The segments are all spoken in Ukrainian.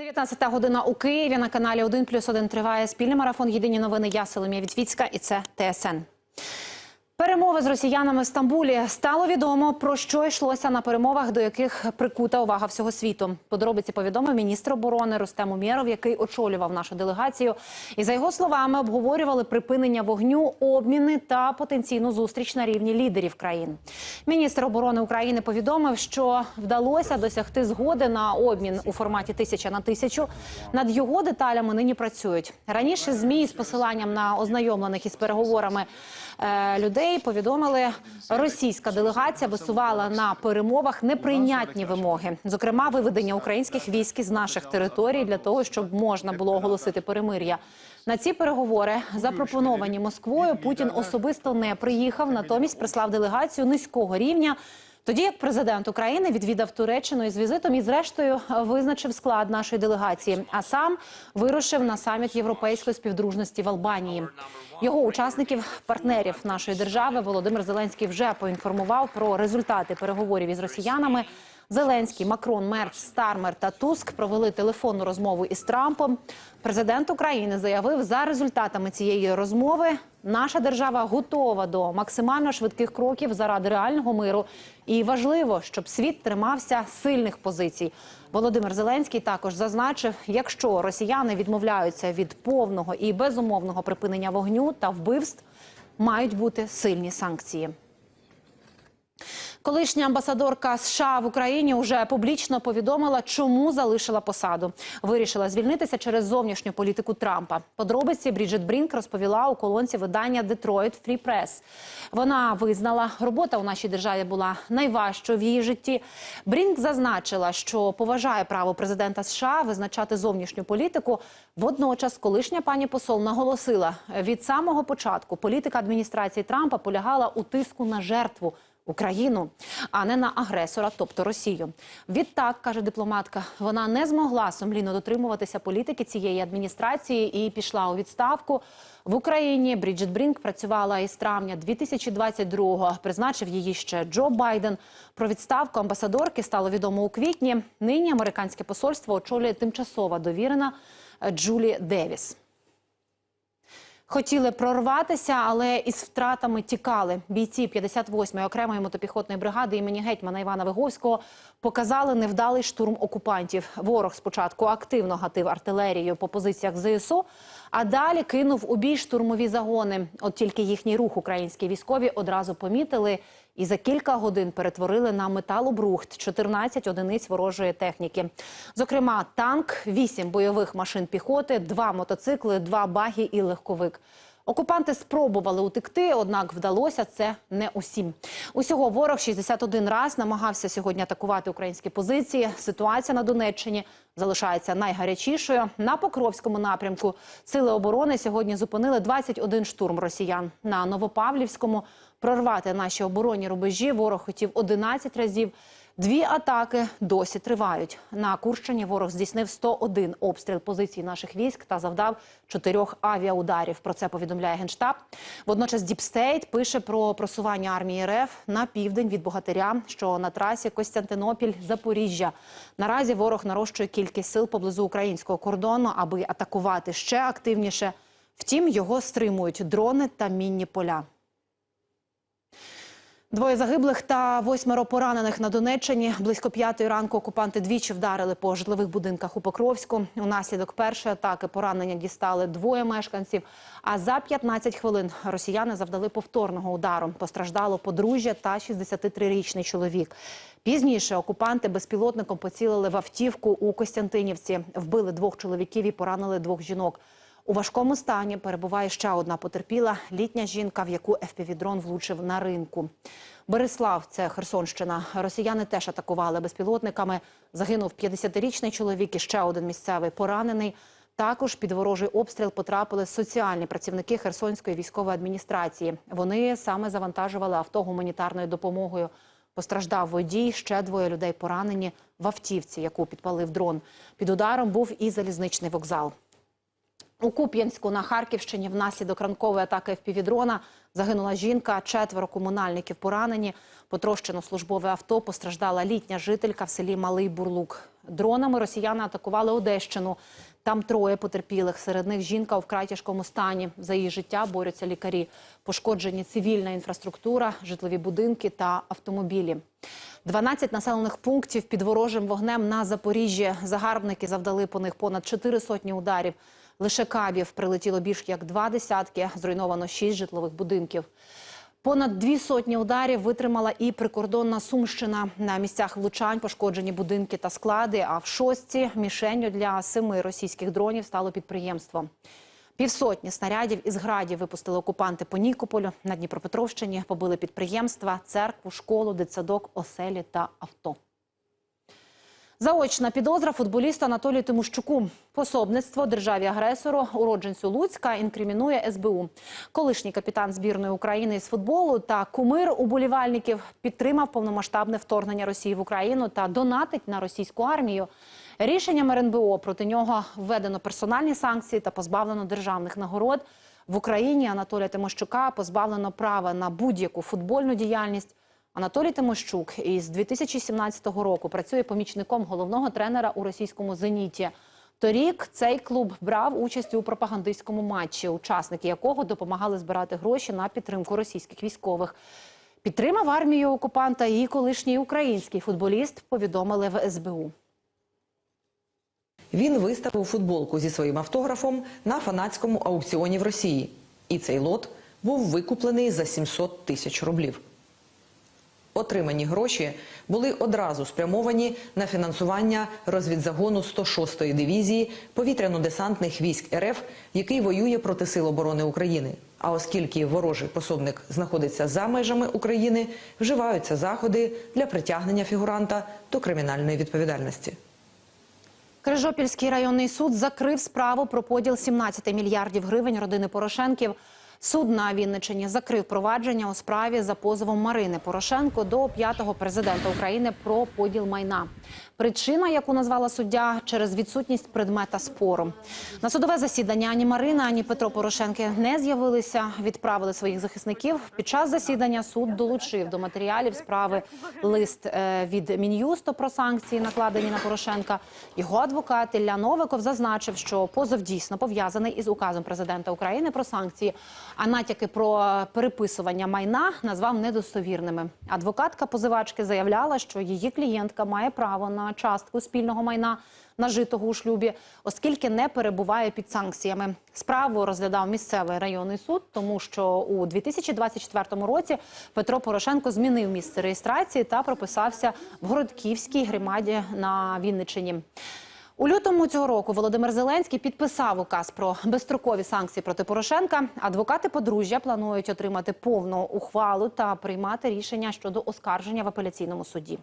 19 година у Києві на каналі 1 плюс 1 триває спільний марафон. Єдині новини. Я Соломія Вітвіцька і це ТСН. Перемови з росіянами в Стамбулі стало відомо про що йшлося на перемовах, до яких прикута увага всього світу. Подробиці повідомив міністр оборони Рустем Умєров, який очолював нашу делегацію. І за його словами обговорювали припинення вогню, обміни та потенційну зустріч на рівні лідерів країн. Міністр оборони України повідомив, що вдалося досягти згоди на обмін у форматі тисяча на тисячу. Над його деталями нині працюють раніше. Змі з посиланням на ознайомлених із переговорами людей повідомили, російська делегація висувала на перемовах неприйнятні вимоги, зокрема виведення українських військ із наших територій для того, щоб можна було оголосити перемир'я. На ці переговори, запропоновані Москвою, Путін особисто не приїхав, натомість прислав делегацію низького рівня. Тоді як президент України відвідав Туреччину із візитом і, зрештою, визначив склад нашої делегації, а сам вирушив на саміт європейської співдружності в Албанії. Його учасників, партнерів нашої держави, Володимир Зеленський вже поінформував про результати переговорів із росіянами. Зеленський, Макрон, Мерц, Стармер та Туск провели телефонну розмову із Трампом. Президент України заявив, за результатами цієї розмови наша держава готова до максимально швидких кроків заради реального миру. І важливо, щоб світ тримався сильних позицій. Володимир Зеленський також зазначив, якщо росіяни відмовляються від повного і безумовного припинення вогню та вбивств, мають бути сильні санкції. Колишня амбасадорка США в Україні вже публічно повідомила, чому залишила посаду. Вирішила звільнитися через зовнішню політику Трампа. Подробиці Бріджит Брінк розповіла у колонці видання Detroit Free Press. Вона визнала, робота у нашій державі була найважчою в її житті. Брінк зазначила, що поважає право президента США визначати зовнішню політику. Водночас, колишня пані посол наголосила, від самого початку політика адміністрації Трампа полягала у тиску на жертву. Україну, а не на агресора, тобто Росію. Відтак каже дипломатка, вона не змогла сумлінно дотримуватися політики цієї адміністрації і пішла у відставку. В Україні Бріджит Брінк працювала із травня 2022-го. Призначив її ще Джо Байден. Про відставку амбасадорки стало відомо у квітні. Нині американське посольство очолює тимчасова довірена Джулі Девіс. Хотіли прорватися, але із втратами тікали. Бійці 58-ї окремої мотопіхотної бригади імені гетьмана Івана Виговського показали невдалий штурм окупантів. Ворог спочатку активно гатив артилерією по позиціях ЗСУ, а далі кинув у бій штурмові загони. От тільки їхній рух українські військові одразу помітили і за кілька годин перетворили на металобрухт 14 одиниць ворожої техніки. Зокрема, танк, 8 бойових машин піхоти, 2 мотоцикли, 2 баги і легковик. Окупанти спробували утекти, однак вдалося це не усім. Усього ворог 61 раз намагався сьогодні атакувати українські позиції. Ситуація на Донеччині залишається найгарячішою. На Покровському напрямку сили оборони сьогодні зупинили 21 штурм росіян. На Новопавлівському прорвати наші оборонні рубежі ворог хотів 11 разів. Дві атаки досі тривають. На Курщині ворог здійснив 101 обстріл позицій наших військ та завдав чотирьох авіаударів. Про це повідомляє генштаб. Водночас Діпстейт пише про просування армії РФ на південь від Богатиря, що на трасі Костянтинопіль-Запоріжжя. Наразі ворог нарощує кількість сил поблизу українського кордону, аби атакувати ще активніше. Втім, його стримують дрони та мінні поля. Двоє загиблих та восьмеро поранених на Донеччині. Близько п'ятої ранку окупанти двічі вдарили по житлових будинках у Покровську. Унаслідок першої атаки поранення дістали двоє мешканців. А за 15 хвилин росіяни завдали повторного удару. Постраждало подружжя та 63-річний чоловік. Пізніше окупанти безпілотником поцілили в автівку у Костянтинівці, вбили двох чоловіків і поранили двох жінок. У важкому стані перебуває ще одна потерпіла літня жінка, в яку ФПВ-дрон влучив на ринку. Береслав, це Херсонщина. Росіяни теж атакували безпілотниками. Загинув 50-річний чоловік і ще один місцевий поранений. Також під ворожий обстріл потрапили соціальні працівники Херсонської військової адміністрації. Вони саме завантажували авто гуманітарною допомогою. Постраждав водій, ще двоє людей поранені в автівці, яку підпалив дрон. Під ударом був і залізничний вокзал. У Куп'янську на Харківщині внаслідок ранкової атаки впівдрона Загинула жінка, четверо комунальників поранені. Потрощено службове авто, постраждала літня жителька в селі Малий Бурлук. Дронами росіяни атакували Одещину. Там троє потерпілих. Серед них жінка у вкрай тяжкому стані. За її життя борються лікарі. Пошкоджені цивільна інфраструктура, житлові будинки та автомобілі. 12 населених пунктів під ворожим вогнем на Запоріжжі. Загарбники завдали по них понад чотири сотні ударів. Лише кабів прилетіло більш як два десятки. Зруйновано шість житлових будинків. Понад дві сотні ударів витримала і прикордонна Сумщина. На місцях влучань пошкоджені будинки та склади. А в шостці мішенню для семи російських дронів стало підприємство. Півсотні снарядів із градів випустили окупанти по Нікополю на Дніпропетровщині. Побили підприємства, церкву, школу, дитсадок, оселі та авто. Заочна підозра футболіста Анатолію Тимощуку. Пособництво державі-агресору, уродженцю Луцька, інкримінує СБУ. Колишній капітан збірної України з футболу та кумир уболівальників підтримав повномасштабне вторгнення Росії в Україну та донатить на російську армію. Рішенням РНБО проти нього введено персональні санкції та позбавлено державних нагород. В Україні Анатолія Тимощука позбавлено права на будь-яку футбольну діяльність. Анатолій Тимощук із 2017 року працює помічником головного тренера у російському зеніті. Торік цей клуб брав участь у пропагандистському матчі, учасники якого допомагали збирати гроші на підтримку російських військових. Підтримав армію окупанта і колишній український футболіст. Повідомили в СБУ. Він виставив футболку зі своїм автографом на фанатському аукціоні в Росії. І цей лот був викуплений за 700 тисяч рублів. Отримані гроші були одразу спрямовані на фінансування розвідзагону 106-ї дивізії повітряно-десантних військ РФ, який воює проти Сил оборони України. А оскільки ворожий пособник знаходиться за межами України, вживаються заходи для притягнення фігуранта до кримінальної відповідальності. Крижопільський районний суд закрив справу про поділ 17 мільярдів гривень родини Порошенків. Суд на Вінниччині закрив провадження у справі за позовом Марини Порошенко до п'ятого президента України про поділ майна. Причина, яку назвала суддя, через відсутність предмета спору. На судове засідання ані Марина, ані Петро Порошенки не з'явилися. Відправили своїх захисників. Під час засідання суд долучив до матеріалів справи лист е, від Мін'юсту про санкції, накладені на Порошенка. Його адвокат Ілля Новиков зазначив, що позов дійсно пов'язаний із указом президента України про санкції, а натяки про переписування майна назвав недостовірними. Адвокатка позивачки заявляла, що її клієнтка має право на частку спільного майна нажитого у шлюбі, оскільки не перебуває під санкціями. Справу розглядав місцевий районний суд, тому що у 2024 році Петро Порошенко змінив місце реєстрації та прописався в Городківській громаді на Вінниччині. У лютому цього року Володимир Зеленський підписав указ про безстрокові санкції проти Порошенка. Адвокати подружжя планують отримати повну ухвалу та приймати рішення щодо оскарження в апеляційному суді.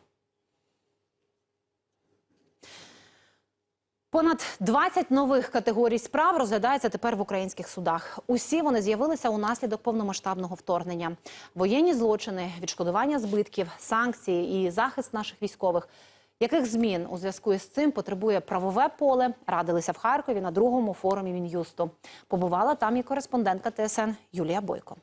Понад 20 нових категорій справ розглядається тепер в українських судах. Усі вони з'явилися унаслідок повномасштабного вторгнення. Воєнні злочини, відшкодування збитків, санкції і захист наших військових. Яких змін у зв'язку із цим потребує правове поле? Радилися в Харкові на другому форумі Мін'юсту. Побувала там і кореспондентка ТСН Юлія Бойко.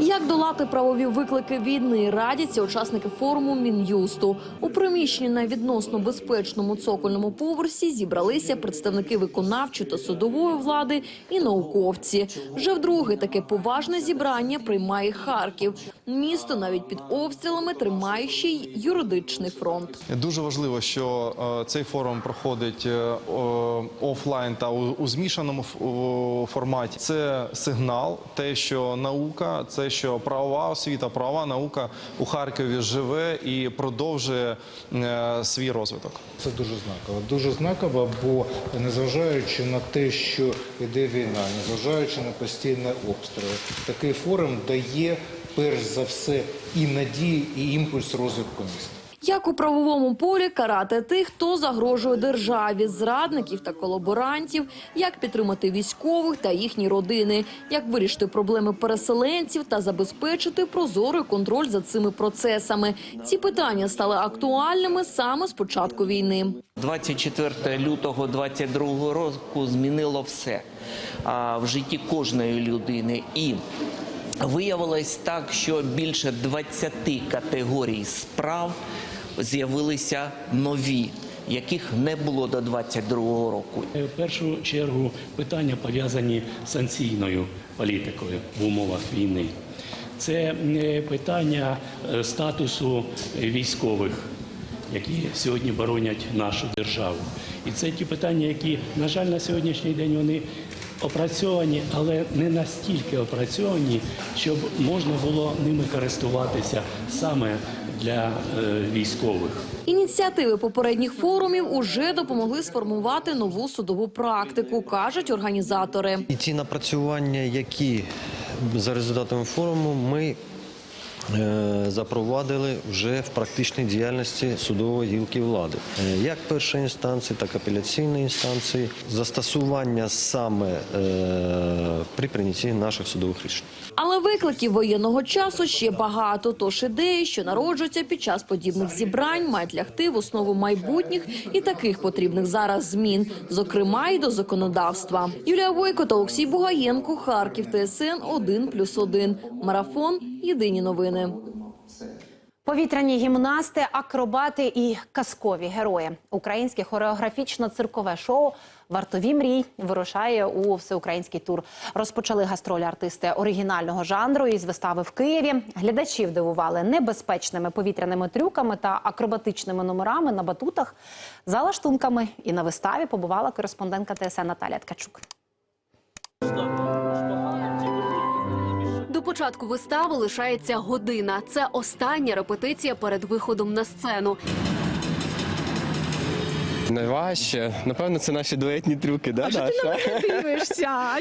Як долати правові виклики війни, радяться учасники форуму Мін'юсту. У приміщенні на відносно безпечному цокольному поверсі зібралися представники виконавчої та судової влади і науковці. Вже вдруге таке поважне зібрання приймає Харків. Місто навіть під обстрілами тримає ще й юридичний фронт. Дуже важливо, що е, цей форум проходить е, офлайн та у, змішаному форматі. Це сигнал, те, що наука, це що правова освіта, правова наука у Харкові живе і продовжує е, свій розвиток. Це дуже знаково. Дуже знаково, бо незважаючи на те, що йде війна, незважаючи на постійні обстріли, такий форум дає перш за все і надії, і імпульс розвитку міста. Як у правовому полі карати тих, хто загрожує державі, зрадників та колаборантів, як підтримати військових та їхні родини, як вирішити проблеми переселенців та забезпечити прозорий контроль за цими процесами. Ці питання стали актуальними саме з початку війни. 24 лютого 22 року змінило все в житті кожної людини. І виявилось так, що більше 20 категорій справ з'явилися нові, яких не було до 22 року. В першу чергу питання пов'язані з санкційною політикою в умовах війни. Це е, питання е, статусу військових, які сьогодні боронять нашу державу. І це ті питання, які, на жаль, на сьогоднішній день вони опрацьовані, але не настільки опрацьовані, щоб можна було ними користуватися саме для е, військових. Ініціативи попередніх форумів уже допомогли сформувати нову судову практику, кажуть організатори. І ті напрацювання, які за результатами форуму ми запровадили вже в практичній діяльності судової гілки влади, Е, як першої інстанції, так і апеляційної інстанції, застосування саме е, при прийнятті наших судових рішень. Але викликів воєнного часу ще багато. Тож ідеї, що народжуються під час подібних зібрань, мають лягти в основу майбутніх і таких потрібних зараз змін, зокрема й до законодавства. Юлія Войко та Олексій Бугаєнко, Харків, ТСН 1+,1. Марафон. Єдині новини. Повітряні гімнасти, акробати і казкові герої. Українське хореографічно-циркове шоу Вартові мрій вирушає у всеукраїнський тур. Розпочали гастролі артисти оригінального жанру із вистави в Києві. Глядачів дивували небезпечними повітряними трюками та акробатичними номерами на батутах, за лаштунками. І на виставі побувала кореспондентка ТСН Наталія Ткачук. Початку вистави лишається година. Це остання репетиція перед виходом на сцену. Найважче, напевно, це наші дуетні трюки, да, Даша?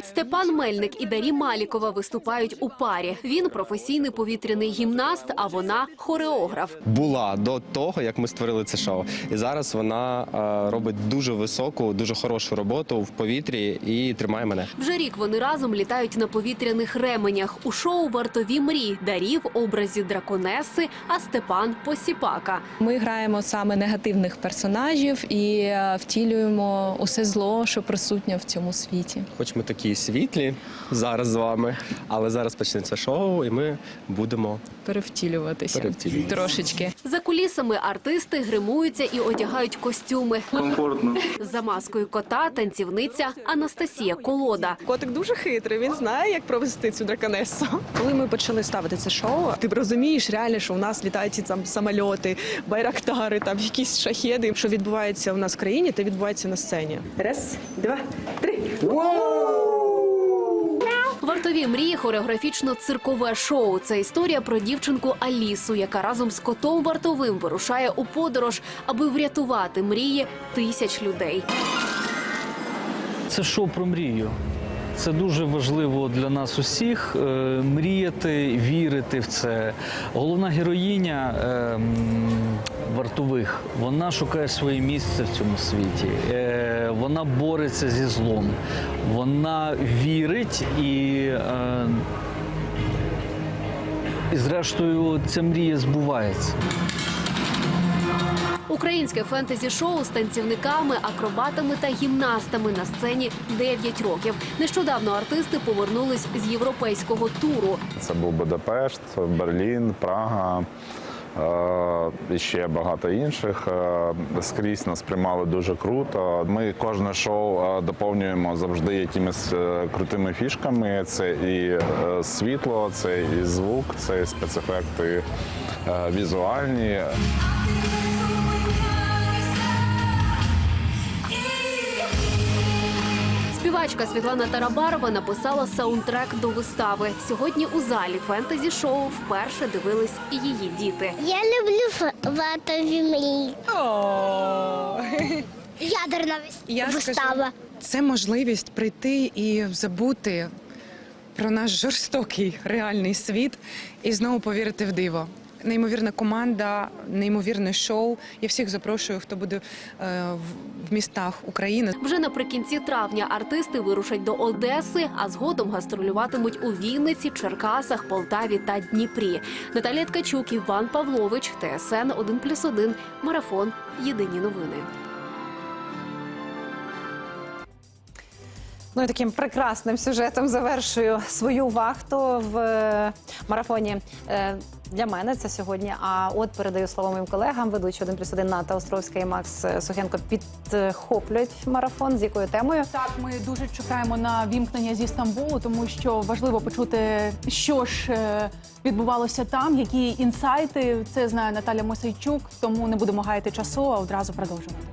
Степан Мельник і Дарі Малікова виступають у парі. Він професійний повітряний гімнаст, а вона хореограф. Була до того, як ми створили це шоу. І зараз вона е, робить дуже високу, дуже хорошу роботу в повітрі і тримає мене. Вже рік вони разом літають на повітряних ременях. У шоу Вартові мрій Дарі в образі драконеси, а Степан Посіпака. Ми граємо саме негативних персонажів і втілюємо усе зло, що присутнє в цьому світі. Хоч ми такі світлі зараз з вами, але зараз почнеться шоу, і ми будемо Перевтілюватися Перевтілюватися. трошечки. За кулісами артисти гримуються і одягають костюми. Комфортно. За маскою кота танцівниця Анастасія Колода. Котик дуже хитрий. Він знає, як провести цю драконесу. Коли ми почали ставити це шоу, ти розумієш реально, що у нас літають ці там самольоти, байрактари, там якісь шахеди. Що відбувається у нас в країні, та відбувається на сцені. Раз, два, три. Вартові мрії хореографічно-циркове шоу. Це історія про дівчинку Алісу, яка разом з котом вартовим вирушає у подорож, аби врятувати мрії тисяч людей. Це шоу про мрію. Це дуже важливо для нас усіх е, мріяти, вірити в це. Головна героїня е, вартових вона шукає своє місце в цьому світі. Е, вона бореться зі злом. Вона вірить і, е, і зрештою, ця мрія збувається. Українське фентезі-шоу з танцівниками, акробатами та гімнастами на сцені 9 років. Нещодавно артисти повернулись з європейського туру. Це був Будапешт, Берлін, Прага. е, І ще багато інших. Е, Скрізь нас приймали дуже круто. Ми кожне шоу е, доповнюємо завжди якимись крутими фішками. Це і світло, це і звук, це і спецефекти візуальні. Співачка Світлана Тарабарова написала саундтрек до вистави. Сьогодні у залі фентезі-шоу вперше дивились і її діти. Я люблю ватові мрії. Ядерна Я вистава. скажу, це можливість прийти і забути про наш жорстокий реальний світ і знову повірити в диво. Неймовірна команда, неймовірне шоу. Я всіх запрошую, хто буде е, в- містах України. Вже наприкінці травня артисти вирушать до Одеси, а згодом гастролюватимуть у Вінниці, Черкасах, Полтаві та Дніпрі. Наталія Ткачук, Іван Павлович, ТСН 1+,1, Марафон. Єдині новини. Ну і таким прекрасним сюжетом завершую свою вахту в е, марафоні. Е, Для мене це сьогодні. А от передаю слово моїм колегам. Ведучі 1 плюс 1 Ната Островська і Макс Сухенко підхоплюють марафон. З якою темою? Так, ми дуже чекаємо на вімкнення зі Стамбулу, тому що важливо почути, що ж е, відбувалося там, які інсайти. Це знає Наталя Мосейчук, тому не будемо гаяти часу, а одразу продовжувати.